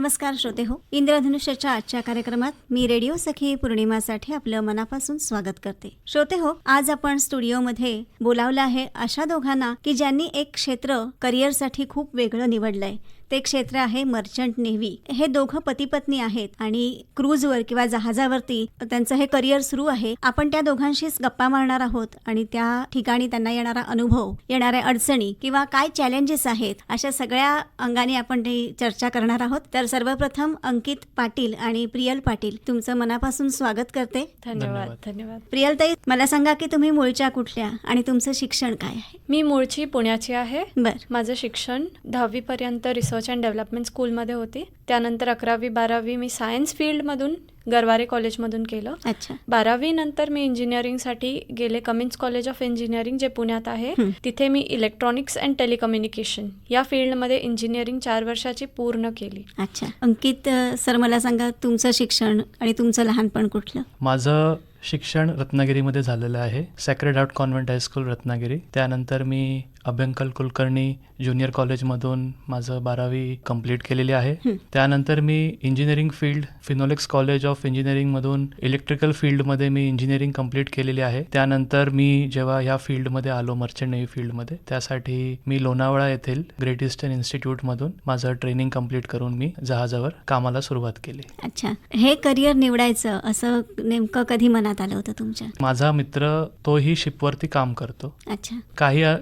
नमस्कार श्रोते हो इंद्रधनुष्याच्या आजच्या कार्यक्रमात मी रेडिओ सखी पौर्णिमासाठी आपलं मनापासून स्वागत करते. श्रोते हो आज आपण स्टुडिओमध्ये बोलावलं आहे अशा दोघांना की ज्यांनी एक क्षेत्र करिअरसाठी खूप वेगळं निवडलंय. ते क्षेत्र आहे मर्चंट नेव्ही. हे दोघं पती पत्नी आहेत आणि क्रूजवर किंवा जहाजावरती त्यांचं हे करिअर सुरू आहे. आपण त्या दोघांशीच गप्पा मारणार आहोत आणि त्या ठिकाणी त्यांना येणारा अनुभव येणाऱ्या अडचणी किंवा काय चॅलेंजेस आहेत अशा सगळ्या अंगाने आपण ते चर्चा करणार आहोत. तर सर्वप्रथम अंकित पाटील आणि प्रियल पाटील तुमचं मनापासून स्वागत करते. धन्यवाद. धन्यवाद. धन्यवाद. प्रियलताई मला सांगा की तुम्ही मूळच्या कुठल्या आणि तुमचं शिक्षण काय आहे? मी मूळची पुण्याची आहे. बर. माझं शिक्षण दहावीपर्यंत रिसर्च अँड डेव्हलपमेंट स्कूलमध्ये होती. त्यानंतर अकरावी बारावी मी सायन्स फील्डमधून गरवारे कॉलेजमधून केलं. अच्छा. बारावी नंतर मी इंजिनिअरिंगसाठी गेले. कमिन्स कॉलेज ऑफ इंजिनिअरिंग जे पुण्यात आहे हं. तिथे मी इलेक्ट्रॉनिक्स अँड टेलिकम्युनिकेशन या फील्डमध्ये इंजिनिअरिंग चार वर्षाची पूर्ण केली. अच्छा. अंकित सर मला सांगा तुमचं शिक्षण आणि तुमचं लहानपण कुठलं? माझं शिक्षण रत्नागिरीमध्ये झालेलं आहे. Sacred Heart Convent high school Ratnagiri. त्यानंतर मी अभ्यंकल कुलकर्णी ज्युनियर कॉलेजमधून माझं बारावी कंप्लीट केलेली आहे. त्यानंतर मी engineering field Finolex college of इंजिनिअरिंगमधून electrical फील्डमध्ये मी इंजिनिअरिंग कंप्लीट केलेली आहे. त्यानंतर मी जेव्हा ह्या फील्डमध्ये आलो मर्चंट नेव्ही फील्डमध्ये त्यासाठी मी लोणावळा येथील ग्रेट ईस्टर्न इन्स्टिट्यूटमधून माझं ट्रेनिंग कंप्लीट करून मी जहाजावर कामाला सुरुवात केली. अच्छा. हे करिअर निवडायचं असं नेमकं कधी मनात आलं होतं तुमच्या? माझा मित्र तोही शिपवरती काम करतो. अच्छा. काही अ-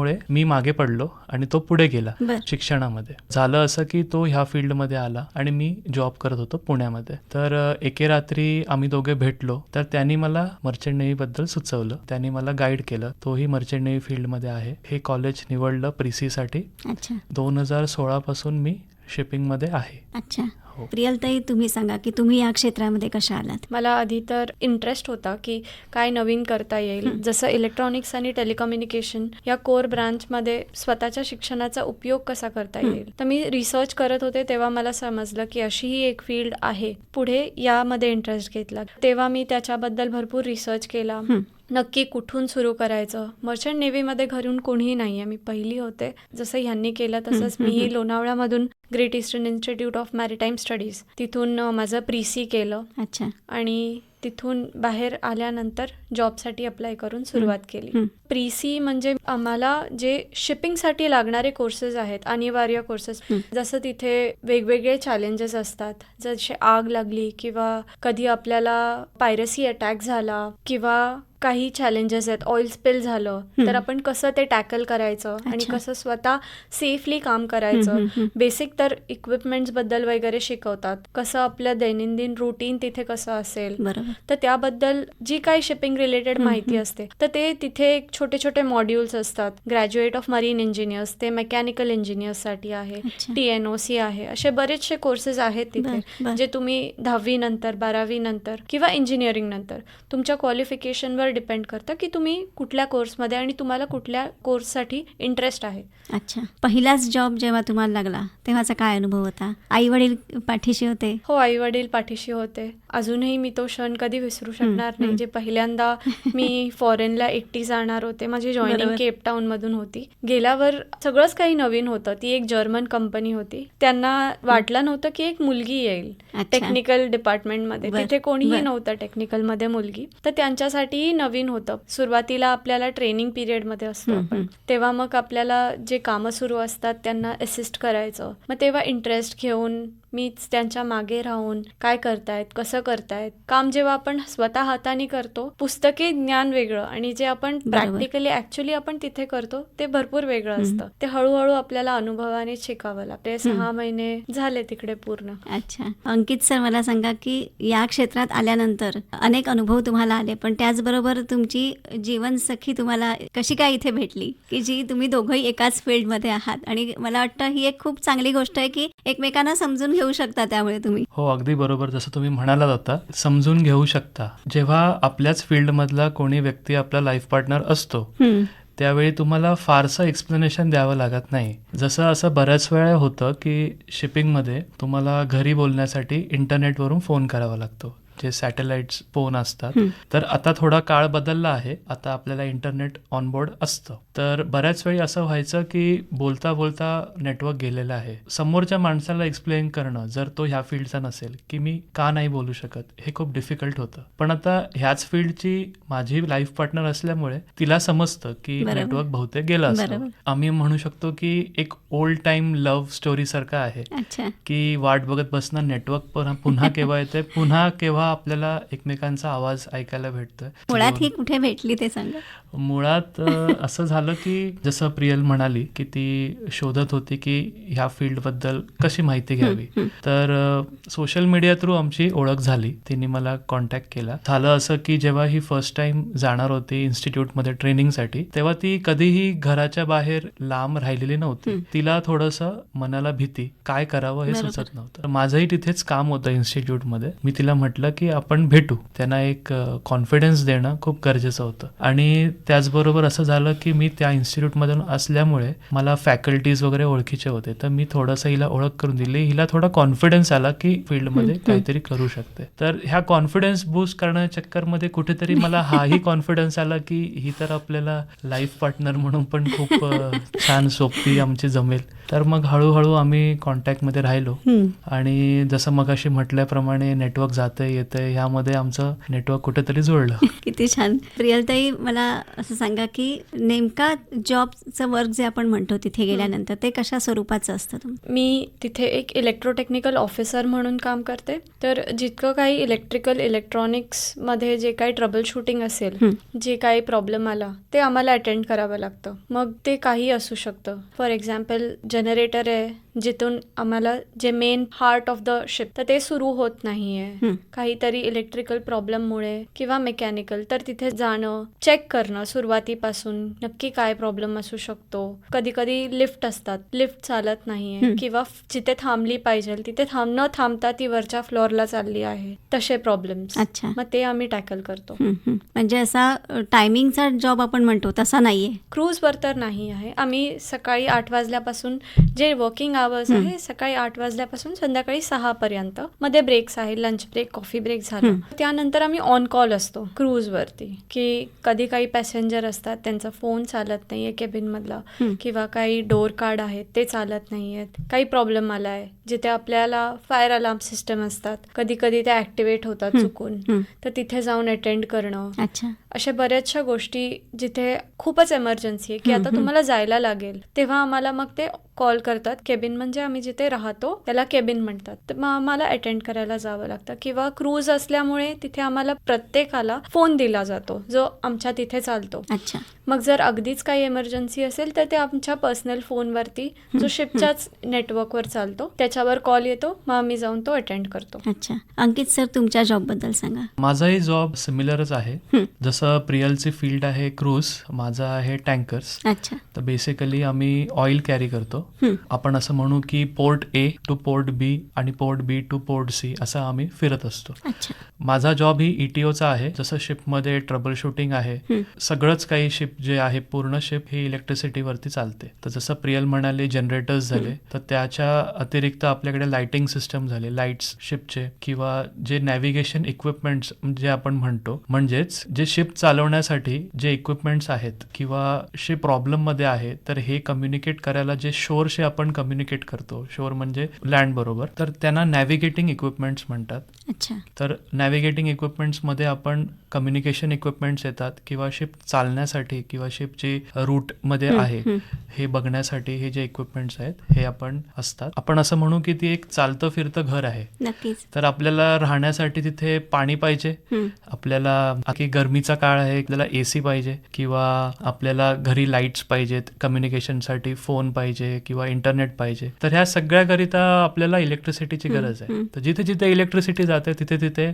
काळामुळे मी मागे पडलो आणि तो पुढे गेला शिक्षणामध्ये. झालं असं की तो ह्या फील्डमध्ये आला आणि मी जॉब करत होतो पुण्यामध्ये. तर एके रात्री आम्ही दोघे भेटलो. तर त्यांनी मला मर्चंट नेव्ही बद्दल सुचवलं. त्यांनी मला गाईड केलं. तोही मर्चंट नेव्ही फील्डमध्ये आहे. हे कॉलेज निवडलं प्रिसीसाठी. दोन हजार सोळापासून मी शिपिंगमध्ये आहे. अच्छा. हो प्रियलताई तुम्ही सांगा की तुम्ही या क्षेत्रामध्ये कशा आलात? मला आधी तर इंटरेस्ट होता की काय नवीन करता येईल. हं. जसं इलेक्ट्रॉनिक्स आणि टेलिकम्युनिकेशन या कोर ब्रांचमध्ये स्वतःच्या शिक्षणाचा उपयोग कसा करता हं. येईल? तर मी रिसर्च करत होते तेव्हा मला समजलं की अशी ही एक फील्ड आहे. पुढे यामध्ये इंटरेस्ट घेतला. तेव्हा मी त्याच्याबद्दल भरपूर रिसर्च केला. हं. नक्की कुठून सुरू करायचं? मर्चंट नेव्हीमध्ये घरून कोणीही नाही आहे मी पहिली होते. जसं ह्यांनी केलं तसंच मीही हं. लोणावळ्यामधून Great Eastern Institute of Maritime Studies तिथून माझं प्रीसी केलं. अच्छा. आणि तिथून बाहेर आल्यानंतर जॉबसाठी अप्लाय करून सुरुवात केली. प्रीसी म्हणजे आम्हाला जे शिपिंगसाठी लागणारे कोर्सेस आहेत अनिवार्य कोर्सेस. जसं तिथे वेगवेगळे चॅलेंजेस असतात. जसे आग लागली किंवा कधी आपल्याला पायरसी अटॅक झाला किंवा काही चॅलेंजेस आहेत. ऑइल स्पिल झालं. तर आपण कसं ते टॅकल करायचं आणि. कसं स्वतः सेफली काम करायचं. बेसिक तर इक्विपमेंट्सबद्दल वगैरे शिकवतात. कसं आपलं दैनंदिन रुटीन तिथे कसं असेल. तर त्याबद्दल जी काही शिपिंग रिलेटेड माहिती. असते तर ते तिथे एक छोटे छोटे मॉड्यूल्स असतात. ग्रॅज्युएट ऑफ मरीन इंजिनियर्स ते मेकॅनिकल इंजिनियर्ससाठी आहे. टी एन ओ सी आहे. असे बरेचसे कोर्सेस आहेत तिथे. जे तुम्ही दहावी नंतर बारावी नंतर किंवा इंजिनिअरिंग नंतर तुमच्या क्वालिफिकेशनवर डिपेंड करतं की तुम्ही कुठल्या कोर्समध्ये आणि तुम्हाला कुठल्या कोर्ससाठी इंटरेस्ट आहे. अच्छा. पहिलाच जॉब जेव्हा तुम्हाला लागला तेव्हाचा काय अनुभव होता? आई वडील पाठीशी होते? हो आई वडील पाठीशी होते. अजूनही मी तो क्षण कधी विसरू शकणार. नाही. जे पहिल्यांदा मी फॉरेनला एकटी जाणार होते माझी जॉईनिंग बरोबर. केप टाउन मधून होती. गेल्यावर सगळंच काही नवीन होतं. ती एक जर्मन कंपनी होती. त्यांना वाटलं नव्हतं की एक मुलगी येईल टेक्निकल डिपार्टमेंटमध्ये तिथे कोणीही. नव्हतं टेक्निकलमध्ये मुलगी. तर त्यांच्यासाठीही नवीन होतं. सुरुवातीला आपल्याला ट्रेनिंग पिरियडमध्ये असतो आपण. तेव्हा मग आपल्याला जे कामं सुरू असतात त्यांना असिस्ट करायचं. मग तेव्हा इंटरेस्ट घेऊन मीच त्यांच्या मागे राहून काय करतायत कसं करतायत? काम जेव्हा आपण स्वतः हाताने करतो पुस्तकी ज्ञान वेगळं आणि जे आपण. प्रॅक्टिकली ऍक्च्युली आपण तिथे करतो ते भरपूर वेगळं. असतं. ते हळूहळू आपल्याला अनुभवाने शिकावं लागते. सहा महिने झाले तिकडे पूर्ण. अच्छा. अंकित सर मला सांगा की या क्षेत्रात आल्यानंतर अनेक अनुभव तुम्हाला आले पण त्याचबरोबर तुमची जीवनसखी तुम्हाला कशी काय इथे भेटली? की जी तुम्ही दोघंही एकाच फील्डमध्ये आहात आणि मला वाटतं ही एक खूप चांगली गोष्ट आहे की एकमेकांना समजून घेऊ शकता त्यामुळे तुम्ही. हो अगदी बरोबर. जसं तुम्ही म्हणालात आता समजून घेऊ शकता. जेव्हा आपल्याच फील्डमधला कोणी व्यक्ती आपला लाईफ पार्टनर असतो. त्यावेळी तुम्हाला फारसं एक्सप्लेनेशन द्यावं लागत नाही. जसं असं बऱ्याच वेळा होतं की शिपिंगमध्ये तुम्हाला घरी बोलण्यासाठी इंटरनेटवरून फोन करावा लागतो. जे सॅटेलाइट फोन असतात. तर आता थोडा काळ बदलला आहे. आता आपल्याला इंटरनेट ऑनबोर्ड असतं. तर बऱ्याच वेळी असं व्हायचं की बोलता बोलता नेटवर्क गेलेलं आहे. समोरच्या माणसाला एक्सप्लेन करणं जर तो ह्या फील्डचा नसेल की मी का नाही बोलू शकत हे खूप डिफिकल्ट होतं. पण आता ह्याच फील्डची माझी लाईफ पार्टनर असल्यामुळे तिला समजतं की. नेटवर्क बहुतेक गेलं. असतं. आम्ही म्हणू शकतो की एक ओल्ड टाइम लव्ह स्टोरी सारखं आहे. की वाट बघत बसणं नेटवर्क पुन्हा केव्हा येते पुन्हा केव्हा आपल्याला एकमेकांचा आवाज ऐकायला भेटतोय. मुळात ही कुठे भेटली ते सांगा. मुळात असं झालं की जसं प्रियल म्हणाली की ती शोधत होती की ह्या फील्डबद्दल कशी माहिती घ्यावी. तर सोशल मीडिया थ्रू आमची ओळख झाली. तिने मला कॉन्टॅक्ट केला. झालं असं की जेव्हा ही फर्स्ट टाइम जाणार होती इन्स्टिट्यूटमध्ये ट्रेनिंगसाठी तेव्हा ती कधीही घराच्या बाहेर लांब राहिलेली नव्हती. तिला थोडंसं मनाला भीती काय करावं हे. सुचत नव्हतं. माझंही तिथेच काम होतं इन्स्टिट्यूटमध्ये मी तिला म्हटलं की आपण भेटू. त्यांना एक कॉन्फिडन्स देणं खूप गरजेचं होतं. आणि त्याचबरोबर असं झालं की मी त्या इन्स्टिट्यूटमधून असल्यामुळे मला फॅकल्टीज वगैरे ओळखीचे होते. तर मी थोडंसं हिला ओळख करून दिली. हिला थोडा कॉन्फिडन्स आला की फील्डमध्ये. काहीतरी करू शकते. तर ह्या कॉन्फिडन्स बूस्ट करण्याच्या चक्करमध्ये कुठेतरी मला हाही कॉन्फिडन्स आला की ही तर आपल्याला लाईफ पार्टनर म्हणून पण खूप छान सोपी आमची जमेल. तर मग हळूहळू आम्ही कॉन्टॅक्टमध्ये राहिलो. आणि जसं मग अशी म्हटल्याप्रमाणे नेटवर्क जातंय येतंय ह्यामध्ये आमचं नेटवर्क कुठेतरी जुळलं. किती छान. प्रियलताई मला असं सांगा की नेमका जॉबचं वर्क जे आपण म्हणतो तिथे गेल्यानंतर ते कशा स्वरूपाचं असतं मी तिथे एक इलेक्ट्रोटेक्निकल ऑफिसर म्हणून काम करते. तर जितकं काही इलेक्ट्रिकल इलेक्ट्रॉनिक्समध्ये जे काही ट्रबल शूटिंग असेल. जे काही प्रॉब्लेम आला ते आम्हाला अटेंड करावं लागतं. मग ते काही असू शकतं. फॉर एक्झाम्पल जनरेटर आहे जिथून आम्हाला जे main heart of the ship तर ते सुरू होत नाही आहे हं. काहीतरी इलेक्ट्रिकल प्रॉब्लेममुळे किंवा मेकॅनिकल तर तिथे जाणं चेक करणं सुरुवातीपासून नक्की काय प्रॉब्लेम असू शकतो. कधी कधी लिफ्ट असतात. लिफ्ट चालत नाहीये. किंवा जिथे थांबली पाहिजे तिथे थांब न थांबता ती वरच्या फ्लोअरला चालली आहे. तसे प्रॉब्लेम्स अच्छा. मग ते आम्ही टॅकल करतो. म्हणजे असा टायमिंगचा जॉब आपण म्हणतो तसा नाहीये. क्रूजवर तर नाही आहे. आम्ही सकाळी आठ वाजल्यापासून जे वर्किंग आवर्स. आहे सकाळी आठ वाजल्यापासून संध्याकाळी सहा पर्यंत मध्ये ब्रेक्स आहे लंच ब्रेक कॉफी ब्रेक झाला. त्यानंतर आम्ही ऑन कॉल असतो क्रूजवरती की कधी काही पॅसेंजर असतात त्यांचा फोन चालत नाहीये केबिन मधला. किंवा काही डोर कार्ड आहेत ते चालत नाहीयेत काही प्रॉब्लेम आला आहे जिथे आपल्याला फायर अलार्म सिस्टम असतात कधी कधी ते ऍक्टिव्हेट होतात. चुकून. तर तिथे जाऊन अटेंड करणं अशा बऱ्याचशा गोष्टी जिथे खूपच एमर्जन्सी आहे की आता. तुम्हाला जायला लागेल तेव्हा आम्हाला मग ते कॉल करतात. केबिन म्हणजे आम्ही जिथे राहतो त्याला केबिन म्हणतात. तर मग आम्हाला अटेंड करायला जावं लागतं किंवा क्रूज असल्यामुळे तिथे आम्हाला प्रत्येकाला फोन दिला जातो जो आमच्या तिथे चालतो. अच्छा. मग जर अगदीच काही एमर्जन्सी असेल तर ते आमच्या पर्सनल फोनवरती जो शिपच्याच नेटवर्कवर चालतो त्याच्यावर कॉल येतो मग आम्ही जाऊन तो अटेंड करतो. अच्छा. अंकित सर तुमच्या जॉबबद्दल सांगा. माझाही जॉब सिमिलरच आहे. जसं प्रियलची फील्ड आहे क्रूज माझा आहे टँकर्स अच्छा. तर बेसिकली आम्ही ऑइल कॅरी करतो. आपण असं म्हणू की port A to port B आणि port B to port C असं आम्ही फिरत असतो. माझा जॉब ही ईटीओचा आहे. जसं शिपमध्ये ट्रबल शूटिंग आहे. सगळंच काही शिप जे आहे पूर्ण शिप ही इलेक्ट्रिसिटीवरती चालते. तर जसं प्रियल म्हणाले जनरेटर्स झाले तर त्याच्या अतिरिक्त आपल्याकडे लाइटिंग सिस्टम झाले लाईट्स शिपचे किंवा जे नॅव्हिगेशन इक्विपमेंट्स जे आपण म्हणतो. म्हणजेच जे शिप चालवण्यासाठी जे इक्विपमेंट्स आहेत किंवा शिप प्रॉब्लेममध्ये आहे तर हे कम्युनिकेट करायला जे शोरशी आपण कम्युनिकेट करतो. शोर म्हणजे लँड बरोबर. तर त्यांना नॅव्हिगेटिंग इक्विपमेंट्स म्हणतात. अच्छा. तर नॅव्हिगेटिंग इक्विपमेंट्समध्ये आपण कम्युनिकेशन इक्विपमेंट्स येतात किंवा शिप चालण्यासाठी किंवा शिप जी रूटमध्ये हं, आहे हं. बघण्यासाठी हे जे इक्विपमेंट्स आहेत हे आपण असतात. आपण असं म्हणू की ती एक चालतं फिरतं घर आहे. तर आपल्याला राहण्यासाठी तिथे पाणी पाहिजे. आपल्याला की गरमीचा काळ आहे आपल्याला ए सी पाहिजे किंवा आपल्याला घरी लाईट्स पाहिजेत कम्युनिकेशनसाठी फोन पाहिजे किंवा इंटरनेट पाहिजे. तर ह्या सगळ्याकरिता आपल्याला इलेक्ट्रिसिटीची गरज आहे. तर जिथे जिथे इलेक्ट्रिसिटी जाते तिथे तिथे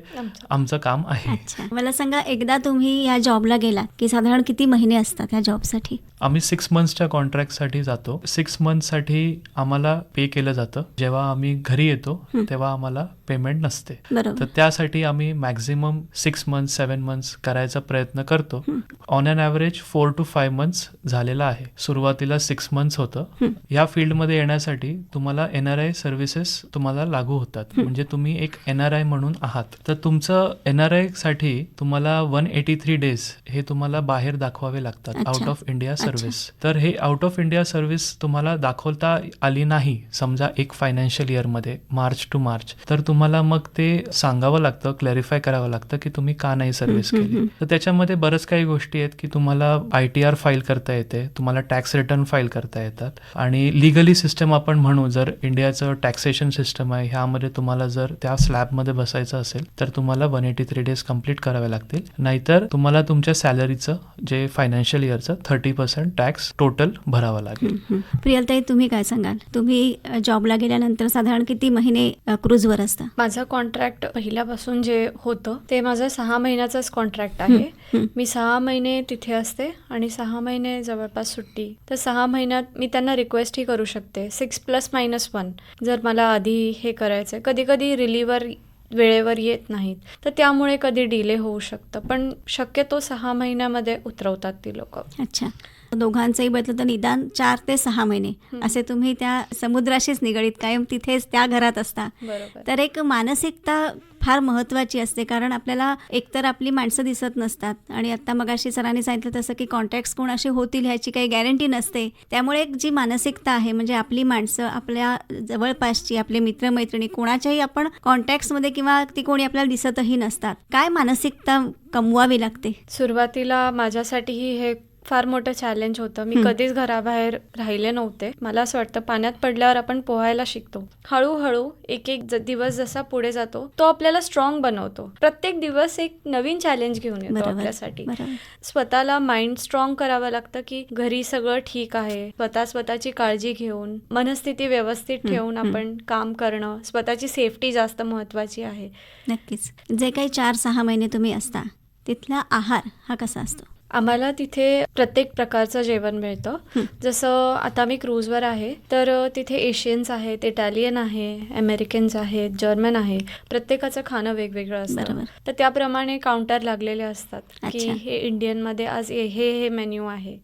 आमचं. काम आहे. मला सांगा एकदा तुम्ही या जॉबला गेलात की साधारण किती महिने असतात त्या जॉबसाठी? आम्ही सिक्स मंथ्सच्या कॉन्ट्रॅक्टसाठी जातो. सिक्स मंथसाठी आम्हाला पे केलं जातं. जेव्हा आम्ही घरी येतो. तेव्हा आम्हाला पेमेंट नसते. तर त्यासाठी आम्ही maximum six months seven months करायचा प्रयत्न करतो. On an average four to five months झालेला आहे. सुरुवातीला सिक्स मंथ्स होतं. या फील्डमध्ये येण्यासाठी तुम्हाला एन आर आय सर्व्हिसेस तुम्हाला लागू होतात. म्हणजे तुम्ही एक एन आर आय म्हणून आहात. तर तुमचं एन आर आयसाठी तुम्हाला वन एटी थ्री डेज हे तुम्हाला बाहेर दाखवावे लागतात. आउट ऑफ इंडिया सर्व्हिस तर हे आउट ऑफ इंडिया सर्व्हिस तुम्हाला दाखवता आली नाही. समजा एक फायनान्शियल इयरमध्ये मार्च टू मार्च तर तुम्हाला मग ते सांगावं लागतं क्लॅरिफाय करावं लागतं की तुम्ही का नाही सर्व्हिस केली. तर त्याच्यामध्ये बरंच काही गोष्टी आहेत की तुम्हाला आय टी आर फाईल करता येते तुम्हाला टॅक्स रिटर्न फाईल करता येतात. आणि लिगली सिस्टम आपण म्हणू जर इंडियाचं टॅक्सेशन सिस्टम आहे ह्यामध्ये तुम्हाला जर त्या स्लॅबमध्ये बसायचं असेल तर तुम्हाला one eighty three days complete करावे लागतील. नाहीतर तुम्हाला तुमच्या सॅलरीचं जे फायनान्शियल इयरचं थर्टी पर्सेंट टॅक्स टोटल भरावा लागेल. प्रियलताई तुम्ही काय सांगाल? तुम्ही जॉबला गेल्यानंतर साधारण किती महिने क्रूजवर असता माझं कॉन्ट्रॅक्ट पहिल्यापासून जे होतं ते माझं सहा महिन्याचंच कॉन्ट्रॅक्ट आहे. मी सहा महिने तिथे असते आणि सहा महिने जवळपास सुट्टी. तर सहा महिन्यात मी त्यांना रिक्वेस्टही करू शकते. सिक्स प्लस मायनस वन जर मला आधी हे करायचं कधी कधी रिलीवर वेळेवर येत नाहीत. तर त्यामुळे कधी डिले होऊ शकतं. पण शक्यतो सहा महिन्यामध्ये उतरवतात ती लोक. अच्छा. दोघांचंही बदलं तर निदान चार ते सहा महिने. असे तुम्ही त्या समुद्राशीच निगडीत कायम तिथेच त्या घरात असता. तर एक मानसिकता फार महत्त्वाची असते कारण आपल्याला एकतर आपली माणसं दिसत नसतात. आणि आत्ता मगाशी सरांनी सांगितलं तसं की कॉन्टॅक्ट्स कोण असे होतील ह्याची काही गॅरंटी नसते. त्यामुळे एक जी मानसिकता आहे म्हणजे आपली माणसं आपल्या जवळपासची आपले मित्रमैत्रिणी कोणाच्याही आपण कॉन्टॅक्ट्समध्ये किंवा ती कोणी आपल्याला दिसतही नसतात. काय मानसिकता कमवावी लागते? सुरुवातीला माझ्यासाठीही हे फार मोठं चॅलेंज होतं. मी. कधीच घराबाहेर राहिले नव्हते. मला असं वाटतं पाण्यात पडल्यावर आपण पोहायला शिकतो. हळूहळू एक एक दिवस जसा पुढे जातो तो आपल्याला स्ट्रॉंग बनवतो. प्रत्येक दिवस एक नवीन चॅलेंज घेऊन येतो आपल्यासाठी. स्वतःला माइंड स्ट्रॉंग करावं लागतं की घरी सगळं ठीक आहे. स्वतः स्वतःची काळजी घेऊन मनस्थिती व्यवस्थित ठेवून. आपण काम करणं स्वतःची सेफ्टी जास्त महत्वाची आहे. नक्कीच. जे काही चार सहा महिने तुम्ही असता तिथला आहार हा कसा असतो? आम्हाला तिथे प्रत्येक प्रकारचं जेवण मिळतं. जसं आता मी क्रूजवर आहे तर तिथे एशियन्स आहेत इटालियन आहे अमेरिकन्स आहेत जर्मन आहे. प्रत्येकाचं खाणं वेगवेगळं असतं. तर त्याप्रमाणे काउंटर लागलेले असतात की. हे इंडियनमध्ये आज हे हे मेन्यू आहे.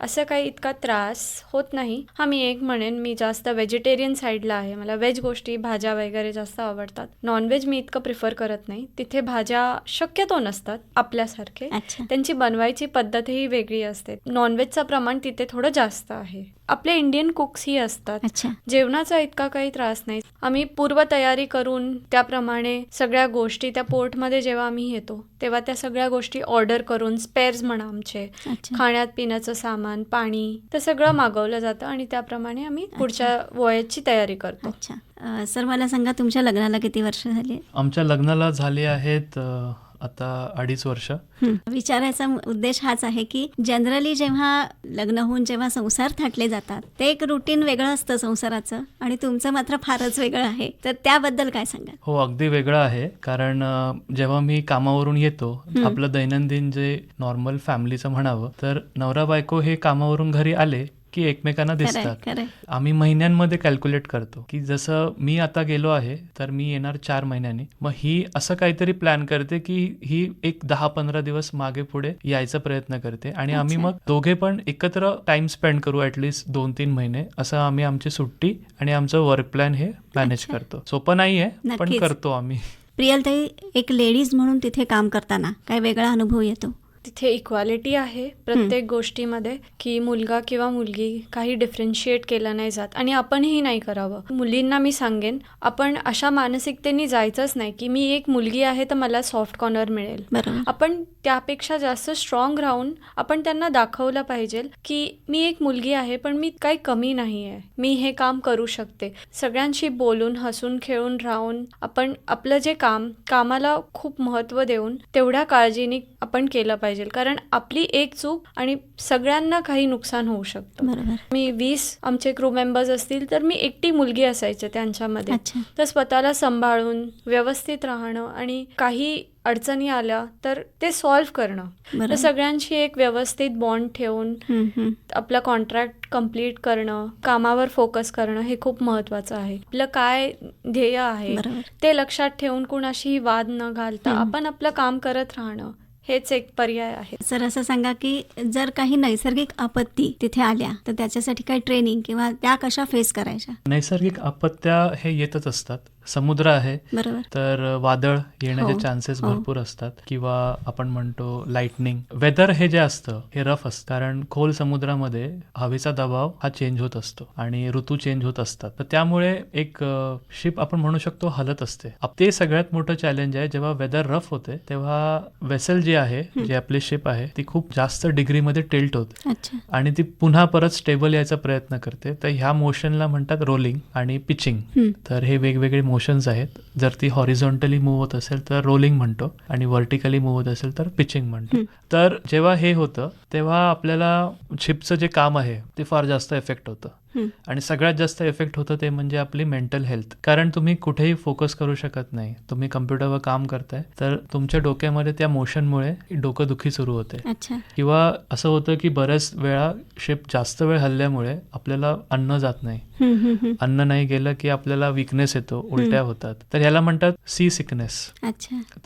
असं काही इतका त्रास होत नाही. हा मी एक म्हणेन मी जास्त व्हेजिटेरियन साईडला आहे. मला व्हेज गोष्टी भाज्या वगैरे जास्त आवडतात. नॉनव्हेज मी इतकं प्रिफर करत नाही. तिथे भाज्या शक्यतो नसतात आपल्यासारखे. त्यांची बनवायची पद्धतही वेगळी असते. नॉनव्हेजचं प्रमाण तिथे थोडं जास्त आहे. आपले इंडियन कुक्सही असतात. अच्छा. जेवणाचा इतका काही त्रास नाही. आम्ही पूर्वतयारी करून त्याप्रमाणे सगळ्या गोष्टी त्या पोर्टमध्ये जेव्हा आम्ही येतो तेव्हा त्या सगळ्या गोष्टी ऑर्डर करून स्पेअर्स म्हणा आमचे. खाण्यात पिण्याचं सामान पाणी ते सगळं मागवलं जातं आणि त्याप्रमाणे आम्ही पुढच्या वयाची तयारी करतो. सर मला सांगा तुमच्या लग्नाला किती वर्ष झाली आमच्या लग्नाला झाले आहेत आता अडीच वर्ष. विचारायचा उद्देश हाच आहे की जनरली जेव्हा लग्न होऊन जेव्हा संसार थाटले जातात ते एक रुटीन वेगळं असतं संसाराचं आणि तुमचं मात्र फारच वेगळं आहे तर त्याबद्दल काय सांगाल हो अगदी वेगळं आहे कारण जेव्हा मी कामावरून येतो. आपलं दैनंदिन जे नॉर्मल फॅमिलीचं म्हणावं तर नवरा बायको हे कामावरून घरी आले की एकमेकांना दिसतात. आम्ही महिन्यांमध्ये कॅल्क्युलेट करतो की जसं मी आता गेलो आहे तर मी येणार चार महिन्यांनी. मग ही असं काहीतरी प्लॅन करते की ही एक दहा पंधरा दिवस मागे पुढे यायचा प्रयत्न करते. आणि आम्ही. मग दोघे पण एकत्र टाइम स्पेंड करू ऍटलिस्ट दोन तीन महिने. असं आम्ही आमची सुट्टी आणि आमचं वर्क प्लॅन हे मॅनेज. करतो. सोपं नाही आहे पण. करतो आम्ही. प्रियलताई एक लेडीज म्हणून तिथे काम करताना काय वेगळा अनुभव येतो? तिथे इक्वालिटी आहे प्रत्येक गोष्टीमध्ये की मुलगा किंवा मुलगी काही डिफरन्शिएट केलं नाही जात आणि आपणही नाही करावं. मुलींना मी सांगेन आपण अशा मानसिकतेने जायचंच नाही की मी एक मुलगी आहे तर मला सॉफ्ट कॉर्नर मिळेल. आपण त्यापेक्षा जास्त स्ट्रॉंग राहून आपण त्यांना दाखवलं पाहिजे की मी एक मुलगी आहे पण मी काही कमी नाही आहे मी हे काम करू शकते. सगळ्यांशी बोलून हसून खेळून राहून आपण आपलं जे काम कामाला खूप महत्त्व देऊन तेवढ्या काळजीने आपण केलं पाहिजे. कारण आपली एक चूक आणि सगळ्यांना काही नुकसान होऊ शकतं. बरोबर. मी वीस आमचे क्रू मेंबर्स असतील तर मी एकटी मुलगी असायचे त्यांच्यामध्ये. तर स्वतःला सांभाळून व्यवस्थित राहणं आणि काही अडचणी आल्या तर ते सॉल्व्ह करणं. तर सगळ्यांशी एक व्यवस्थित बॉन्ड ठेवून. आपला कॉन्ट्रॅक्ट कंप्लीट करणं कामावर फोकस करणं हे खूप महत्वाचं आहे. आपलं काय ध्येय आहे ते लक्षात ठेवून कुणाशीही वाद न घालता. आपण आपलं काम करत राहणं. हेच एक पर्याय आहे. सर असं सांगा की जर काही नैसर्गिक आपत्ती तिथे आल्या तर त्याच्यासाठी काही ट्रेनिंग किंवा त्या कशा फेस करायच्या? नैसर्गिक आपत्त्या हे येतच असतात. समुद्र आहे तर वादळ येण्याचे हो, चान्सेस हो. भरपूर असतात. किंवा आपण म्हणतो लाइटनिंग वेदर हे जे असतं हे रफ असतं. कारण खोल समुद्रामध्ये हवेचा दबाव हा चेंज होत असतो आणि ऋतू चेंज होत असतात. तर त्यामुळे एक शिप आपण म्हणू शकतो हलत असते. ते सगळ्यात मोठं चॅलेंज आहे जेव्हा वेदर रफ होते तेव्हा वेसल जी आहे जी आपली शिप आहे ती खूप जास्त डिग्रीमध्ये टिल्ट होते. आणि ती पुन्हा परत स्टेबल यायचा प्रयत्न करते. तर ह्या मोशनला म्हणतात रोलिंग आणि पिचिंग. तर हे वेगवेगळे मोशन्स आहेत जर ती हॉरिझॉन्टली मूव्ह होत असेल तर रोलिंग म्हणतो आणि व्हर्टिकली मूव्ह होत असेल तर पिचिंग म्हणतो. तर जेव्हा हे होतं तेव्हा आपल्याला शिपचं जे काम आहे ते फार जास्त इफेक्ट होतं. आणि सगळ्यात जास्त इफेक्ट होतं ते म्हणजे आपली मेंटल हेल्थ कारण तुम्ही कुठेही फोकस करू शकत नाही. तुम्ही कम्प्युटरवर काम करताय तर तुमच्या डोक्यामध्ये त्या मोशनमुळे डोकंदुखी सुरू होते. किंवा असं होतं की बऱ्याच वेळा शिप जास्त वेळ हल्ल्यामुळे आपल्याला अन्न जात नाही. अन्न नाही गेलं की आपल्याला विकनेस येतो उलट्या होतात. तर ह्याला म्हणतात सी सिकनेस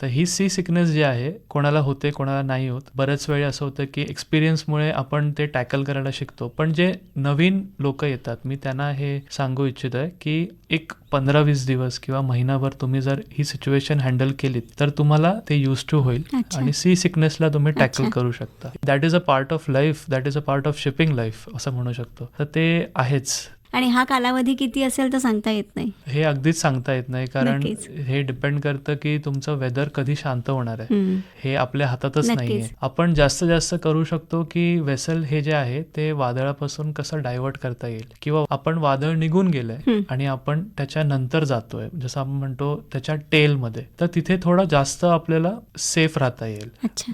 तर ही सी सिकनेस जी आहे कोणाला होते कोणाला नाही होत. बऱ्याच वेळी असं होतं की एक्सपिरियन्समुळे आपण ते टॅकल करायला शिकतो. पण जे नवीन लोक येतात मी त्यांना हे सांगू इच्छित आहे की एक पंधरा वीस दिवस किंवा महिनाभर तुम्ही जर ही सिच्युएशन हँडल केलीत तर तुम्हाला ते युज टू होईल. आणि सी सिकनेसला तुम्ही टॅकल. करू शकता that is a part of life that is a part of shipping life असं म्हणू शकतो तर ते आहेच आणि हा कालावधी किती असेल तर सांगता येत नाही हे अगदीच सांगता येत नाही कारण. हे डिपेंड करतं की तुमचं वेदर कधी शांत होणार आहे. हे आपल्या हातातच. नाहीये आपण जास्तीत जास्त करू शकतो की वेसल हे जे आहे ते वादळापासून कसं डायव्हर्ट करता येईल किंवा आपण वादळ निघून गेलंय. आणि आपण त्याच्या नंतर जातोय जसं आपण म्हणतो त्याच्या टेलमध्ये तर तिथे थोडं जास्त आपल्याला सेफ राहता येईल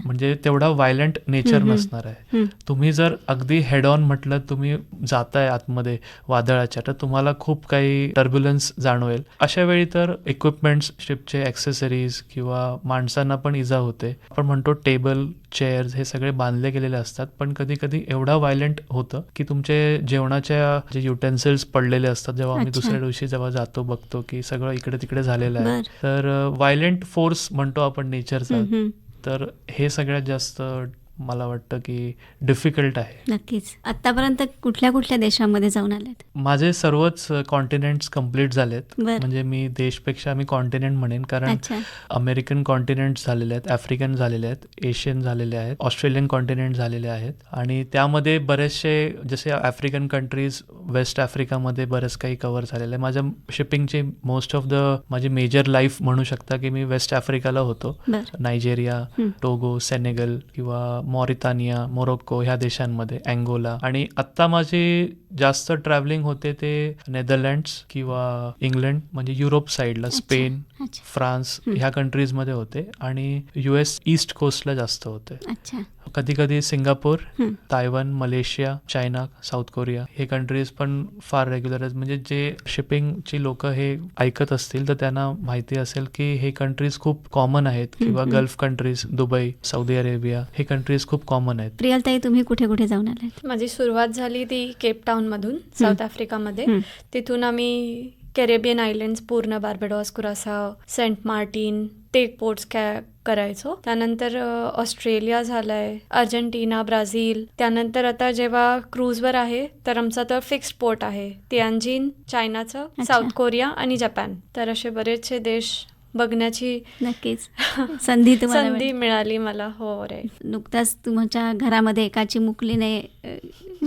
म्हणजे तेवढा व्हायलंट नेचर. नसणार आहे. तुम्ही जर अगदी हेड ऑन म्हटलं तुम्ही जाताय आतमध्ये वादळाच्या तर तुम्हाला खूप काही टर्ब्युलन्स जाणवेल अशा वेळी तर इक्विपमेंट्स शिपचे ॲक्सेसरीज किंवा माणसांना पण इजा होते आपण म्हणतो टेबल चेअर्स हे सगळे बांधले गेलेले असतात पण कधी कधी एवढा व्हायलंट होतं की तुमचे जेवणाच्या जे युटेन्सिल्स पडलेले असतात जेव्हा आम्ही. दुसऱ्या दिवशी जेव्हा जातो बघतो की सगळं इकडे तिकडे झालेलं आहे. तर व्हायलंट फोर्स म्हणतो आपण नेचरचा. तर हे सगळ्यात जास्त मला वाटतं की डिफिकल्ट आहे. नक्कीच. आतापर्यंत कुठल्या कुठल्या देशांमध्ये जाऊन आलेत? माझे सर्वच कॉन्टिनेंट्स कंप्लीट झालेत. म्हणजे मी देशपेक्षा मी कॉन्टिनेंट म्हणेन. कारण अमेरिकन कॉन्टिनेंट झालेले आहेत आफ्रिकन झालेले आहेत एशियन झालेले आहेत ऑस्ट्रेलियन कॉन्टिनेंट झालेले आहेत. आणि त्यामध्ये बरेचसे जसे आफ्रिकन कंट्रीज वेस्ट आफ्रिकामध्ये बरेच काही कव्हर झालेलं आहे. माझ्या शिपिंगची मोस्ट ऑफ द माझी मेजर लाईफ म्हणू शकता की मी वेस्ट आफ्रिकाला होतो. नायजेरिया. टोगो सेनेगल किंवा मॉरितानिया मोरोक्को ह्या देशांमध्ये अँगोला. आणि आत्ता माझी जास्त ट्रॅव्हलिंग होते ते नेदरलँड्स किंवा इंग्लंड म्हणजे युरोप साईडला स्पेन फ्रान्स. ह्या कंट्रीजमध्ये होते. आणि यू एस ईस्ट कोस्टला जास्त होते. कधी कधी Singapore. Taiwan Malaysia China South Korea हे कंट्रीज पण फार रेग्युलर आहेत म्हणजे जे शिपिंगची लोक हे ऐकत असतील तर त्यांना माहिती असेल की हे कंट्रीज खूप कॉमन आहेत किंवा. Gulf countries Dubai Saudi Arabia हे कंट्रीज खूप कॉमन आहेत प्रियलताई तुम्ही कुठे कुठे जाऊन आलात माझी सुरुवात झाली ती केप टाउनमधून साऊथ आफ्रिकामध्ये. तिथून आम्ही कॅरेबियन आयलँड्स पूर्ण बार्बेडॉस कुरासाव सेंट मार्टिन ते पोर्ट्स कॅ करायचो. त्यानंतर ऑस्ट्रेलिया झालाय अर्जेंटिना ब्राझील. त्यानंतर आता जेव्हा क्रूजवर आहे तर आमचा तर फिक्स्ड पोर्ट आहे तियानजिन चायनाचं. साऊथ कोरिया आणि जपान. तर असे बरेचसे देश बघण्याची नक्कीच. संधी संधी मिळाली. मला. हो रे नुकताच तुमच्या घरामध्ये एका चिमुकलीने अ,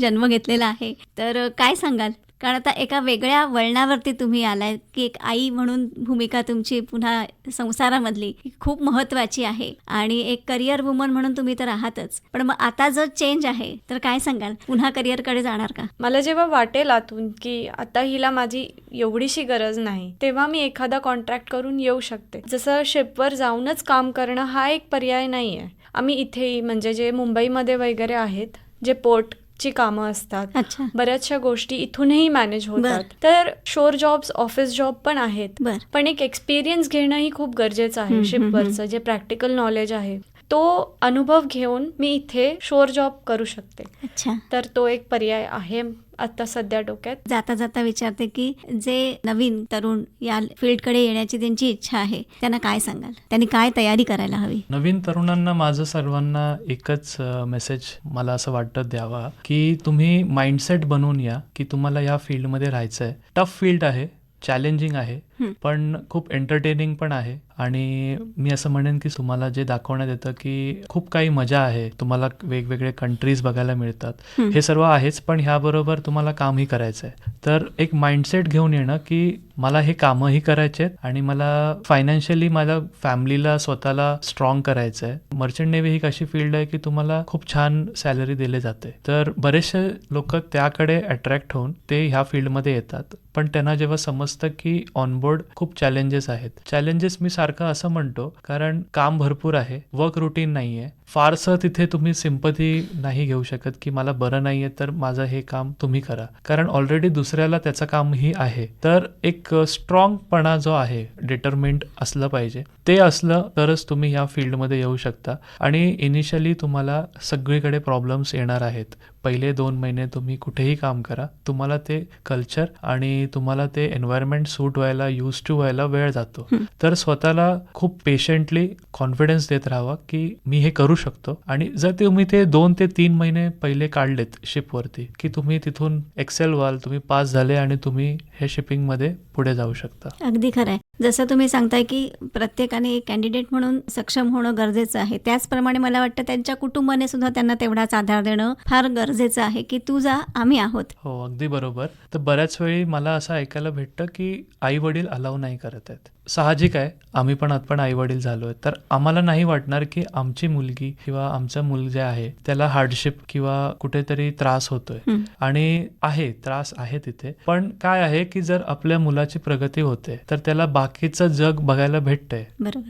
जन्म घेतलेला आहे. तर काय सांगाल? कारण आता एका वेगळ्या वळणावरती तुम्ही आलाय की एक आई म्हणून भूमिका तुमची पुन्हा संसारामधली खूप महत्त्वाची आहे. आणि एक करिअर वुमन म्हणून तुम्ही तर आहातच. पण मग आता जर चेंज आहे तर काय सांगाल? पुन्हा करिअरकडे जाणार का? मला जेव्हा वाटेल आतून की आता हिला माझी एवढीशी गरज नाही तेव्हा मी एखादा कॉन्ट्रॅक्ट करून येऊ शकते. जसं शिपवर जाऊनच काम करणं हा एक पर्याय नाही आहे आम्ही इथेही म्हणजे जे मुंबईमध्ये वगैरे आहेत जे पोर्ट ची कामं असतात. बऱ्याचशा गोष्टी इथूनही मॅनेज होतात. तर शोर जॉब्स ऑफिस जॉब पण आहेत. पण एक एक्सपिरियन्स घेणंही खूप गरजेचं आहे शिपवरचं जे प्रॅक्टिकल नॉलेज आहे. तो अनुभव घेऊन मी इथे शोर जॉब करू शकते. अच्छा. तर तो एक पर्याय आहे. आता सध्या डोक्यात? जाता जाता विचारते की जे नवीन तरुण या फील्डकडे येण्याची त्यांची इच्छा आहे त्यांना काय सांगाल? त्यांनी काय तयारी करायला हवी? नवीन तरुणांना माझं सर्वांना एकच मेसेज मला असं वाटतं द्यावा की तुम्ही माइंडसेट बनवून या की तुम्हाला या फील्डमध्ये राहायचं आहे टफ फील्ड आहे चॅलेंजिंग आहे. पण खूप एंटरटेनिंग पण आहे. आणि मी असं म्हणेन की तुम्हाला जे दाखवण्यात येतं की खूप काही मजा आहे. तुम्हाला वेगवेगळे कंट्रीज बघायला मिळतात. हं. सर्व आहेच पण ह्याबरोबर तुम्हाला कामही करायचं आहे तर एक माइंडसेट घेऊन येणं की मला हे कामही करायचे आहेत आणि मला फायनान्शियली माझ्या फॅमिलीला स्वतःला स्ट्रॉंग करायचं आहे मर्चंट नेव्ही ही अशी फील्ड आहे की तुम्हाला खूप छान सॅलरी दिली जाते. तर बरेचसे लोक त्याकडे अट्रॅक्ट होऊन ते ह्या फील्डमध्ये येतात. पण त्यांना जेव्हा समजतं की ऑनबोर्ड खूप चॅलेंजेस आहेत. चॅलेंजेस मी सारखं असं म्हणतो कारण काम भरपूर आहे वर्क रुटीन नाही आहे फारसं तिथे तुम्ही सिंपथी नाही घेऊ शकत की मला बरं नाहीये तर माझं हे काम तुम्ही करा. कारण ऑलरेडी दुसऱ्याला त्याचं कामही आहे. तर एक स्ट्रॉंगपणा जो आहे डिटर्मिंट असलं पाहिजे. ते असलं तरच तुम्ही या फील्डमध्ये येऊ शकता. आणि इनिशियली तुम्हाला सगळीकडे प्रॉब्लेम्स येणार आहेत. पहिले दोन महिने तुम्ही कुठेही काम करा. तुम्हाला ते कल्चर आणि तुम्हाला ते एन्व्हायरमेंट सूट व्हायला यूज टू व्हायला वेळ जातो. तर स्वतःला खूप पेशंटली कॉन्फिडन्स देत राहावा की मी हे करू शकतो. आणि जर तुम्ही ते दोन ते तीन महिने पहिले काढलेत शिपवरती की तुम्ही तिथून एक्सेल व्हाल तुम्ही पास झाले आणि तुम्ही हे शिपिंगमध्ये पुढे जाऊ शकता. अगदी खरं आहे. जसं तुम्ही सांगताय की प्रत्येकाने एक कॅन्डिडेट म्हणून सक्षम होणं गरजेचं आहे. त्याचप्रमाणे मला वाटतं त्यांच्या कुटुंबाने सुद्धा त्यांना तेवढाच आधार देणं फार गरजेचं आहे की तू जा आम्ही आहोत. हो अगदी बरोबर. तर बऱ्याच वेळी मला असं ऐकायला भेटतं की आई वडील अलाव नाही करत आहेत. साहजिक आहे. आम्ही पण आपण आई वडील झालोय तर आम्हाला नाही वाटणार की आमची मुलगी किंवा आमचं मूल जे आहे त्याला हार्डशिप किंवा कुठेतरी त्रास होतोय. आणि आहे त्रास आहे तिथे. पण काय आहे की जर आपल्या मुलाची प्रगती होते तर त्याला बाकीचं जग बघायला भेटतंय.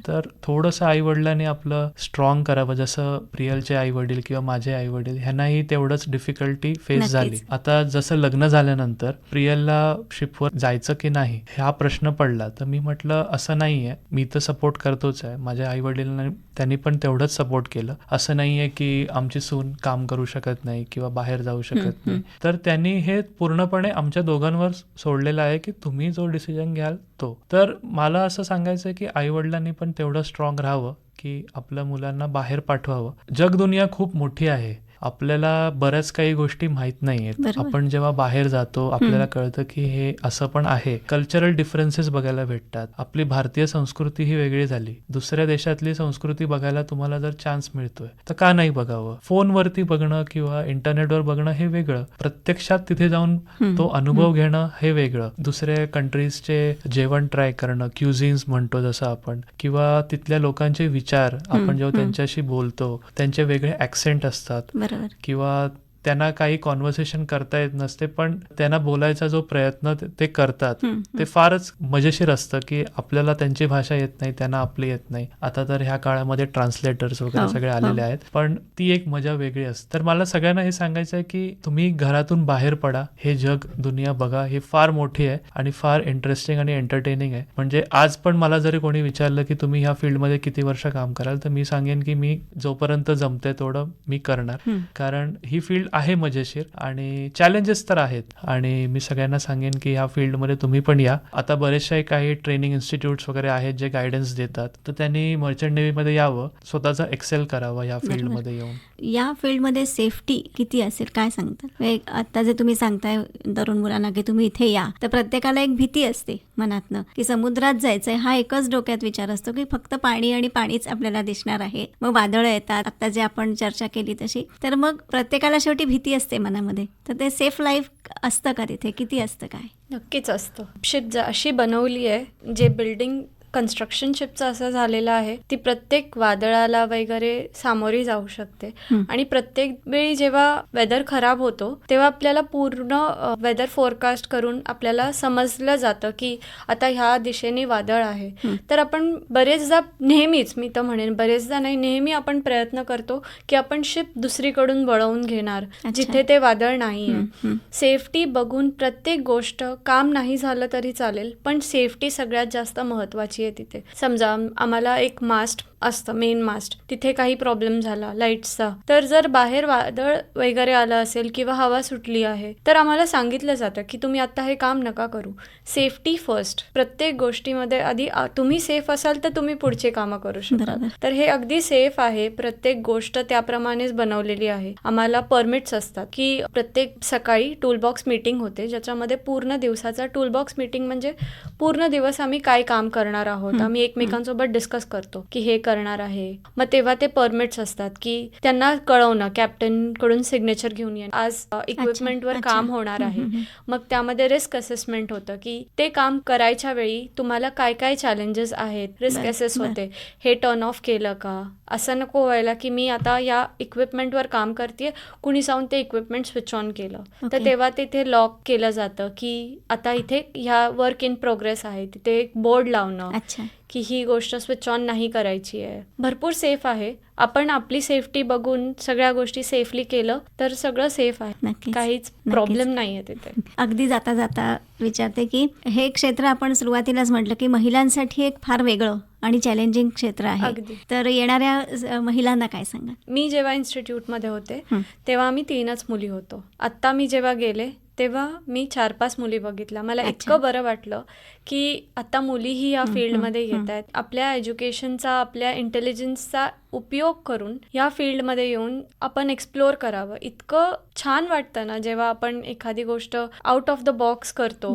तर थोडंसं आई वडिलांनी आपलं स्ट्रॉंग करावं जसं प्रियलचे आई वडील किंवा माझे आई वडील ह्यांनाही तेवढंच डिफिकल्टी फेस. झाली. आता जसं लग्न झाल्यानंतर प्रियलला शिपवर जायचं की नाही हा प्रश्न पडला. तर मी म्हटलं असं नाहीये. मी तर सपोर्ट करतोच आहे. माझ्या आई वडिलांनी त्यांनी पण तेवढंच सपोर्ट केलं. असं नाहीये की आमची सून काम करू शकत नाही किंवा बाहेर जाऊ शकत नाही. तर त्यांनी हे पूर्णपणे आमच्या दोघांवर सोडलेलं आहे की तुम्ही जो डिसिजन घ्याल तो. तर मला असं सांगायचं आहे की आई वडिलांनी पण तेवढं स्ट्रॉंग राहावं की आपल्या मुलांना बाहेर पाठवावं. जग दुनिया खूप मोठी आहे. आपल्याला बऱ्याच काही गोष्टी माहीत नाही आहेत बरोबर. आपण जेव्हा बाहेर जातो आपल्याला कळतं की हे असं पण आहे. कल्चरल डिफरन्सेस बघायला भेटतात. आपली भारतीय संस्कृती ही वेगळी झाली. दुसऱ्या देशातली संस्कृती बघायला तुम्हाला जर चान्स मिळतोय तर का नाही बघावं? फोनवरती बघणं किंवा इंटरनेटवर बघणं हे वेगळं. प्रत्यक्षात तिथे जाऊन तो अनुभव घेणं हे वेगळं. दुसऱ्या कंट्रीजचे जेवण ट्राय करणं क्युझिन्स म्हणतो जसं आपण किंवा तिथल्या लोकांचे विचार. आपण जेव्हा. त्यांच्याशी बोलतो त्यांचे वेगळे ऍक्सेंट असतात. बरोबर. किंवा त्यांना काही कॉन्व्हर्सेशन करता येत नसते पण त्यांना बोलायचा जो प्रयत्न ते- करतात. ते फारच मजेशीर असतं की आपल्याला त्यांची भाषा येत नाही त्यांना आपली येत नाही. आता तर ह्या काळामध्ये ट्रान्सलेटर्स वगैरे सगळे. आलेले आहेत पण ती एक मजा वेगळी असते. तर मला सगळ्यांना हे सांगायचं आहे की तुम्ही घरातून बाहेर पडा. हे जग दुनिया बघा हे फार मोठी आहे आणि फार इंटरेस्टिंग आणि एंटरटेनिंग आहे. म्हणजे आज पण मला जरी कोणी विचारलं की तुम्ही ह्या फील्डमध्ये किती वर्ष काम कराल तर मी सांगेन की मी जोपर्यंत जमते तेवढं मी करणार. कारण ही फील्ड आहे मजेशीर आणि चॅलेंजेस तर आहेत. आणि मी सगळ्यांना सांगेन की ह्या फील्डमध्ये तुम्ही पण या. आता बरेचसे काही ट्रेनिंग इन्स्टिट्यूट्स वगैरे आहेत जे गायडन्स देतात. तर त्यांनी मर्चंट नेव्हीमध्ये यावं स्वतःचा एक्सेल करावं या. फील्डमध्ये येऊन. या फील्डमध्ये सेफ्टी किती असेल काय सांगता? म्हणजे आता जे तुम्ही सांगताय तरुण मुलांना की तुम्ही इथे या. तर प्रत्येकाला एक भीती असते मनातनं की समुद्रात जायचंय हा एकच डोक्यात विचार असतो की फक्त पाणी आणि पाणीच आपल्याला दिसणार आहे. मग वादळं येतात. आता जे आपण चर्चा केली तशी. तर मग प्रत्येकाला शेवटी भीती असते मनामध्ये. तर ते सेफ लाईफ असतं का तिथे? किती असतं काय? नक्कीच असतं. शिप ज अशी बनवली आहे जे बिल्डिंग कन्स्ट्रक्शन शिपचं असं झालेलं आहे ती प्रत्येक वादळाला वगैरे सामोरी जाऊ शकते. आणि प्रत्येक वेळी जेव्हा वेदर खराब होतो तेव्हा आपल्याला पूर्ण वेदर फोरकास्ट करून आपल्याला समजलं जातं की आता ह्या दिशेने वादळ आहे. तर आपण बरेचदा नेहमीच मी तर म्हणेन बरेचदा नाही नेहमी आपण प्रयत्न करतो की आपण शिप दुसरीकडून वळवून घेणार. जिथे ते वादळ नाही आहे. सेफ्टी बघून प्रत्येक गोष्ट काम नाही झालं तरी चालेल पण सेफ्टी सगळ्यात जास्त महत्वाची आहे तिथे. समजा आम- आम्हाला एक मास्ट असतं मेन मास्ट तिथे काही प्रॉब्लेम झाला लाईट्सचा तर जर बाहेर वादळ वगैरे आलं असेल किंवा हवा सुटली आहे तर आम्हाला सांगितलं जातं की तुम्ही आता हे काम नका करू. सेफ्टी फर्स्ट प्रत्येक गोष्टीमध्ये आधी तुम्ही सेफ असाल तर तुम्ही पुढचे कामं करू बरोबर. तर हे अगदी सेफ आहे. प्रत्येक गोष्ट त्याप्रमाणेच बनवलेली आहे. आम्हाला परमिट्स असतात की प्रत्येक सकाळी टूलबॉक्स मीटिंग होते ज्याच्यामध्ये पूर्ण दिवसाचा टूलबॉक्स मीटिंग म्हणजे पूर्ण दिवस आम्ही काय काम करणार आहोत. हं, आम्ही एकमेकांसोबत डिस्कस करतो की हे करणार आहे. मग तेव्हा ते परमिट्स असतात की त्यांना कळवणं कॅप्टनकडून सिग्नेचर घेऊन ये आज इक्विपमेंटवर. काम होणार आहे. मग त्यामध्ये रिस्क असेसमेंट होतं की ते काम करायच्या वेळी तुम्हाला काय काय चॅलेंजेस आहेत? Risk assess. होते. हे टर्न ऑफ केलं का? असं नको व्हायला की मी आता या इक्विपमेंटवर काम करते कुणी जाऊन ते इक्विपमेंट स्विच ऑन केलं. तर. तेव्हा तिथे लॉक केलं जातं की आता इथे ह्या वर्क इन प्रोग्रेस आहे. तिथे एक बोर्ड लावणं. अच्छा. की ही गोष्ट स्विच ऑन नाही करायची आहे. भरपूर सेफ आहे. आपण आपली सेफ्टी बघून सगळ्या गोष्टी सेफली केलं तर सगळं सेफ आहे. काहीच प्रॉब्लेम नाही आहे तिथे. अगदी जाता जाता विचारते की हे क्षेत्र आपण सुरुवातीलाच म्हटलं की महिलांसाठी एक फार वेगळं आणि चॅलेंजिंग क्षेत्र आहे. अगदी. तर येणाऱ्या महिलांना काय सांगा मी जेव्हा इन्स्टिट्यूटमध्ये होते. तेव्हा आम्ही तीनच मुली होतो. आत्ता मी जेव्हा गेले तेव्हा मी चार पाच मुली बघितल्या. मला. इतकं बरं वाटलं की आता मुलीही या फील्डमध्ये. येत आहेत. आपल्या एज्युकेशनचा आपल्या इंटेलिजन्सचा उपयोग करून या फील्डमध्ये येऊन आपण एक्सप्लोअर करावं. इतकं छान वाटतं ना जेव्हा आपण एखादी गोष्ट आउट ऑफ द बॉक्स करतो.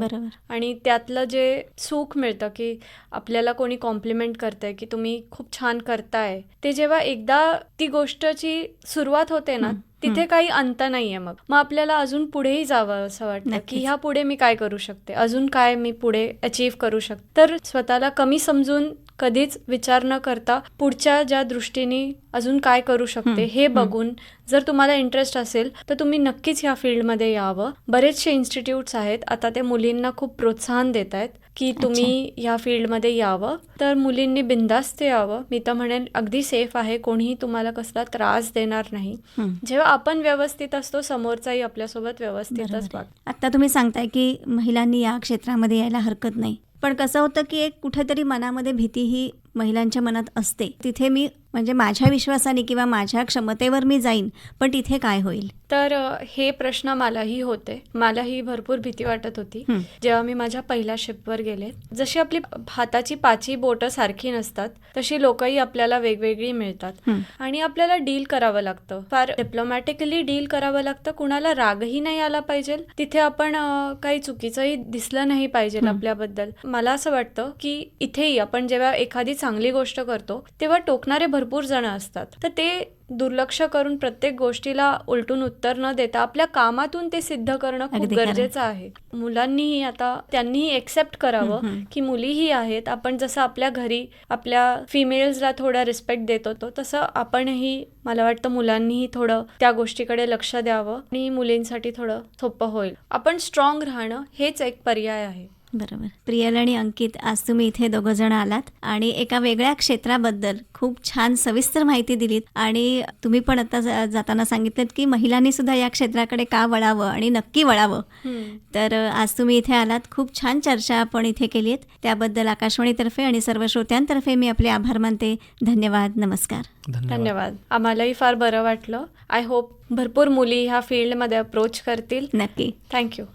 आणि त्यातलं जे सुख मिळतं की आपल्याला कोणी कॉम्प्लिमेंट करतंय की तुम्ही खूप छान करताय. ते जेव्हा एकदा ती गोष्टची सुरुवात होते ना तिथे. काही अंत नाहीये मग. मग आपल्याला अजून पुढेही जावं असं वाटतं की. ह्या पुढे मी काय करू शकते? अजून काय मी पुढे अचीव्ह करू शकते तर स्वतःला कमी समजून कधीच विचार न करता पुढच्या ज्या दृष्टीने अजून काय करू शकते हं. बघून जर तुम्हाला इंटरेस्ट असेल तर तुम्ही नक्कीच ह्या फील्डमध्ये यावं. बरेचसे इन्स्टिट्यूट्स आहेत आता ते मुलींना खूप प्रोत्साहन देत आहेत की तुम्ही ह्या फील्डमध्ये यावं. तर मुलींनी बिंदास्त यावं. मी तर म्हणेन अगदी सेफ आहे कोणीही तुम्हाला कसला त्रास देणार नाही. जेव्हा आपण व्यवस्थित असतो समोरचाही आपल्यासोबत व्यवस्थितच. आता तुम्ही सांगताय की महिलांनी या क्षेत्रामध्ये यायला हरकत नाही. पण कसं होतं की एक कुठेतरी मनामध्ये भीती ही महिलांच्या मनात असते. तिथे मी म्हणजे माझ्या विश्वासाने किंवा माझ्या क्षमतेवर मी जाईन पण तिथे काय होईल? तर हे प्रश्न मलाही होते. मलाही भरपूर भीती वाटत होती. जेव्हा मी माझ्या पहिल्या शिपवर गेले जशी आपली हाताची पाची बोटं सारखी नसतात तशी लोकही आपल्याला वेगवेगळी मिळतात. आणि आपल्याला डील करावं लागतं. फार डिप्लोमॅटिकली डील करावं लागतं. कुणाला रागही नाही आला पाहिजे. तिथे आपण काही चुकीचंही दिसलं नाही पाहिजे. आपल्याबद्दल. मला असं वाटतं की इथेही आपण जेव्हा एखादी चांगली गोष्ट करतो तेव्हा टोकणारे भरपूर जण असतात. तर ते दुर्लक्ष करून प्रत्येक गोष्टीला उलटून उत्तर न देता आपल्या कामातून ते सिद्ध करणं खूप. गरजेचं आहे. मुलांनीही आता त्यांनीही एक्सेप्ट करावं. की मुलीही आहेत. आपण जसं आपल्या घरी आपल्या फिमेल्सला थोडा रिस्पेक्ट देत होतो तसं आपणही मला वाटतं मुलांनीही थोडं त्या गोष्टीकडे लक्ष द्यावं आणि मुलींसाठी थोडं सोपं होईल. आपण स्ट्रॉंग राहणं हेच एक पर्याय आहे. बरोबर. प्रियल आणि अंकित आज तुम्ही इथे दोघं जण आलात आणि एका वेगळ्या क्षेत्राबद्दल खूप छान सविस्तर माहिती दिलीत आणि तुम्ही पण आता जाताना सांगितलं की महिलांनी सुद्धा या क्षेत्राकडे का वळावं आणि नक्की वळावं. तर आज तुम्ही इथे आलात खूप छान चर्चा आपण इथे केली आहेत त्याबद्दल आकाशवाणीतर्फे आणि सर्व श्रोत्यांतर्फे मी आपले आभार मानते. धन्यवाद. नमस्कार. धन्यवाद. धन्यवाद. आम्हालाही फार बरं वाटलं. आय होप भरपूर मुली ह्या फील्डमध्ये अप्रोच करतील. नक्की. थँक्यू.